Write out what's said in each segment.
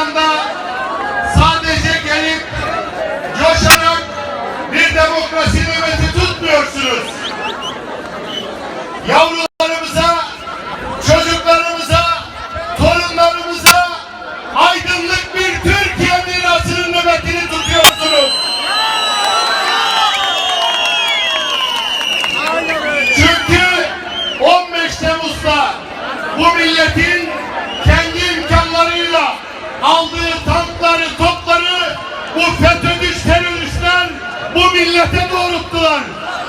meydanda sadece gelip coşarak bir demokrasi nöbeti tutmuyorsunuz. Yavrularımıza, çocuklarımıza, torunlarımıza aydınlık bir Türkiye mirasının nöbetini tutuyorsunuz. Çünkü 15 Temmuz'da bu milletin aldığı tankları, topları bu FETÖ'cü teröristler bu millete doğrulttular.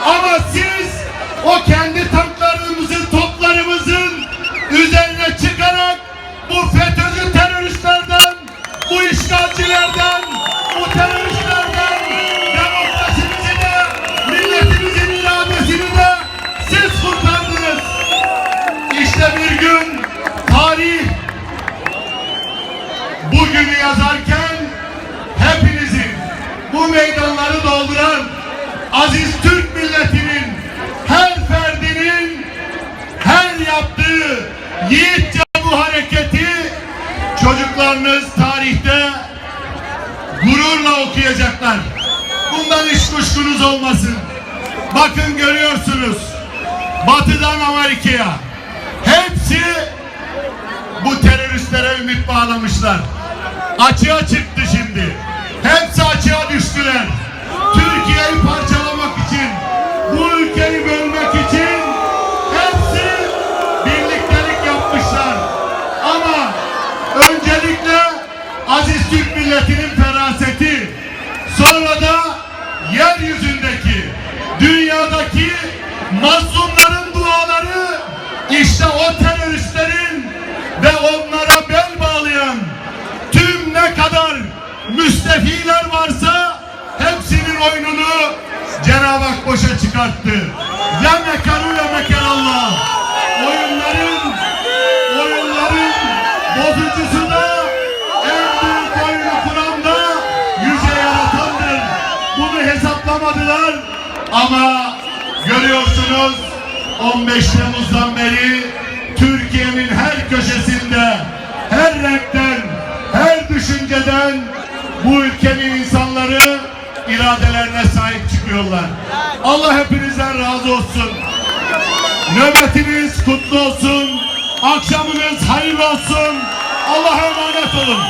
Ama siz o kendi tanklarımızın, toplarımızın üzerine çıkarak bu FETÖ'cü teröristlerden, bu işgalcilerden, bu teröristlerden demokrasimizi de, milletimizin iradesini de siz kurtardınız. İşte bir gün tarih bugünü yazarken hepinizin bu meydanları dolduran aziz Türk milletinin her ferdinin her yaptığı yiğitçe bu hareketi çocuklarınız tarihte gururla okuyacaklar. Bundan hiç kuşkunuz olmasın. Bakın görüyorsunuz. Batıdan Amerika'ya hepsi bu teröristlere ümit bağlamışlar. Açığa çıktı şimdi. Hepsi açığa düştüler. Türkiye'yi parçalamak için, bu ülkeyi bölmek için hepsi birliktelik yapmışlar. Ama öncelikle aziz Türk milletinin feraseti, sonra da yeryüzündeki, dünyadaki mazlumların müstefiler varsa hepsinin oyununu Cenab-ı Hak boşa çıkarttı. Ya mekaru ya mekar Allah. Oyunların oyunların bozucusu da en büyük oyunu kuran da yüce yaratandır. Bunu hesaplamadılar ama görüyorsunuz 15 Temmuz'dan beri Türkiye'nin her köşesinde, her renkten, her düşünceden bu ülkenin insanları iradelerine sahip çıkıyorlar. Allah hepinizden razı olsun. Nöbetiniz kutlu olsun. Akşamınız hayırlı olsun. Allah'a emanet olun.